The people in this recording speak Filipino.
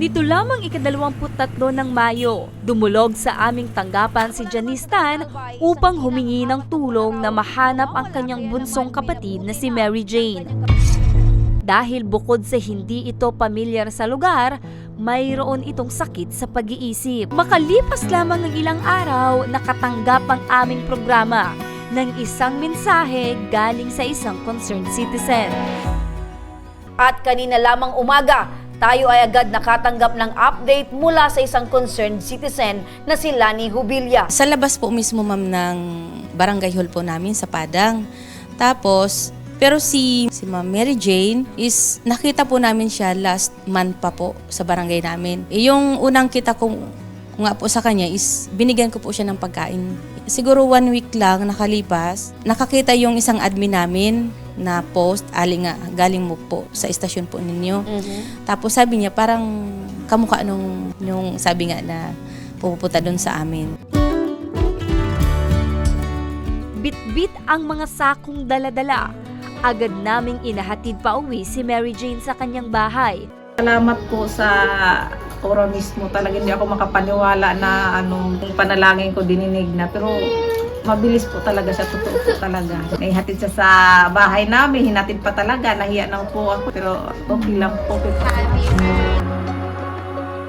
Nito lamang ikadalawamput tatlo ng Mayo, dumulog sa aming tanggapan si Janice Tan upang humingi ng tulong na mahanap ang kanyang bunsong kapatid na si Mary Jane. Dahil bukod sa hindi ito pamilyar sa lugar, mayroon itong sakit sa pag-iisip. Makalipas lamang ng ilang araw, nakatanggap ang aming programa ng isang mensahe galing sa isang concerned citizen. At kanina lamang umaga, tayo ay agad nakatanggap ng update mula sa isang concerned citizen na si Lani Hubilia. Sa labas po mismo ma'am ng barangay hall po namin sa Padang. Tapos, pero si, si Ma'am Mary Jane is nakita po namin siya last month pa po sa barangay namin. Eh, yung unang kita ko nga po sa kanya is binigyan ko po siya ng pagkain. Siguro one week lang nakalipas, nakakita yung isang admin namin na post, ali nga, galing mo po sa istasyon po ninyo. Tapos sabi niya parang kamukha nung, nung sabi nga na pupunta doon sa amin. Bit-bit ang mga sakong dala-dala. Agad naming inahatid pa uwi si Mary Jane sa kanyang bahay. Salamat po sa ora mismo. Talaga hindi ako makapaniwala na anong panalangin ko dininig na. Pero mabilis po talaga siya. Totoo po talaga. Naihatid siya sa bahay namin. Hinatid pa talaga. Nahiya na po ako. Pero okay lang po.